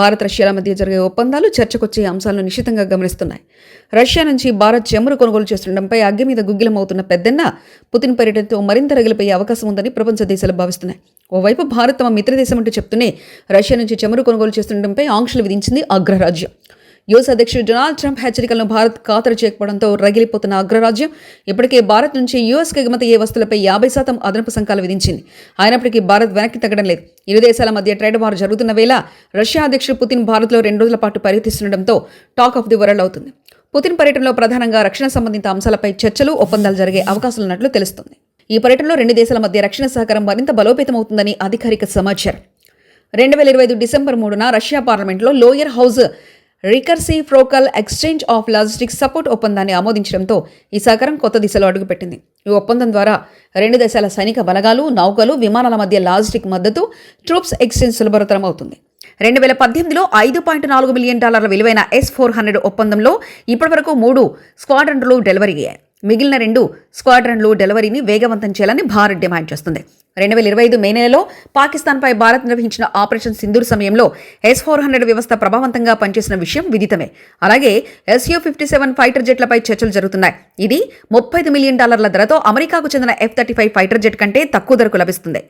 భారత్ రష్యాల మధ్య జరిగే ఒప్పందాలు చర్చకొచ్చే అంశాలను నిశితంగా గమనిస్తున్నాయి. రష్యా నుంచి భారత్ చమురు కొనుగోలు చేస్తుండటంపై అగ్గి మీద గుగ్గిలమవుతున్న పెద్దన్న పుతిన్ పర్యటనతో మరింత రగిలిపోయే అవకాశం ఉందని ప్రపంచ దేశాలు భావిస్తున్నాయి. ఓవైపు భారత్ తమ మిత్రదేశం అంటూ చెప్తూనే రష్యా నుంచి చమురు కొనుగోలు చేస్తుండటంపై ఆంక్షలు విధించింది అగ్రరాజ్యం. యుఎస్ అధ్యక్షుడు డొనాల్డ్ ట్రంప్ హెచ్చరికలను భారత్ ఖాతరు చేయకపోవడంతో రగిలిపోతున్న అగ్రరాజ్యం. ఇప్పటికే భారత్ నుంచి యుఎస్కి ఎగుమతి అయ్యే వస్తువులపై యాభై శాతం అదనపు సంకాలు విధించింది. అయినప్పటికీ భారత్ వెనక్కి తగ్గడం లేదు. ఇరు దేశాల మధ్య ట్రేడ్ వార్ జరుగుతున్న వేళ రష్యా అధ్యక్షుడు పుతిన్ భారత్లో రెండు రోజుల పాటు పర్యటిస్తుండటంతో టాక్ ఆఫ్ ది వరల్డ్ అవుతుంది. పుతిన్ పర్యటనలో ప్రధానంగా రక్షణ సంబంధిత అంశాలపై చర్చలు ఒప్పందాలు జరిగే అవకాశాలున్నట్లు తెలుస్తుంది. ఈ పర్యటనలో రెండు దేశాల మధ్య రక్షణ సహకారం మరింత బలోపేతమవుతుందని అధికారిక సమాచారం. రెండు వేల ఇరవై ఐదు డిసెంబర్ మూడున రష్యా పార్లమెంట్లో lower house reciprocal exchange of logistics support ఒప్పందాన్ని ఆమోదించడంతో ఈ సహకారం కొత్త దిశలో అడుగుపెట్టింది. ఈ ఒప్పందం ద్వారా రెండు దేశాల సైనిక బలగాలు నౌకలు విమానాల మధ్య లాజిస్టిక్ మద్దతు ట్రూప్స్ ఎక్స్చేంజ్ సులభతరం అవుతుంది రెండు వేల పద్దెనిమిదిలో ఐదు పాయింట్ నాలుగు మిలియన్ డాలర్ల విలువైన ఎస్ ఫోర్ హండ్రెడ్ ఒప్పందంలో ఇప్పటివరకు మూడు స్క్వాడ్రన్లు డెలివరీ అయ్యాయి. మిగిలిన రెండు స్క్వాడ్రన్లు డెలివరీని వేగవంతం చేయాలని భారత్ డిమాండ్ చేస్తుంది. రెండు వేల ఇరవై ఐదు మే నెలలో పాకిస్తాన్పై భారత్ నిర్వహించిన ఆపరేషన్ సింధూర్ సమయంలో ఎస్ ఫోర్ హండ్రెడ్ వ్యవస్థ ప్రభావవంతంగా పనిచేసిన విషయం విదితమే. అలాగే ఎస్యూ ఫిఫ్టీ సెవెన్ ఫైటర్ జెట్లపై చర్చలు జరుగుతున్నాయి. ఇది ముప్పై ఐదు మిలియన్ డాలర్ల ధరతో అమెరికాకు చెందిన F thirty five fighter jet కంటే తక్కువ ధరకు లభిస్తుంది.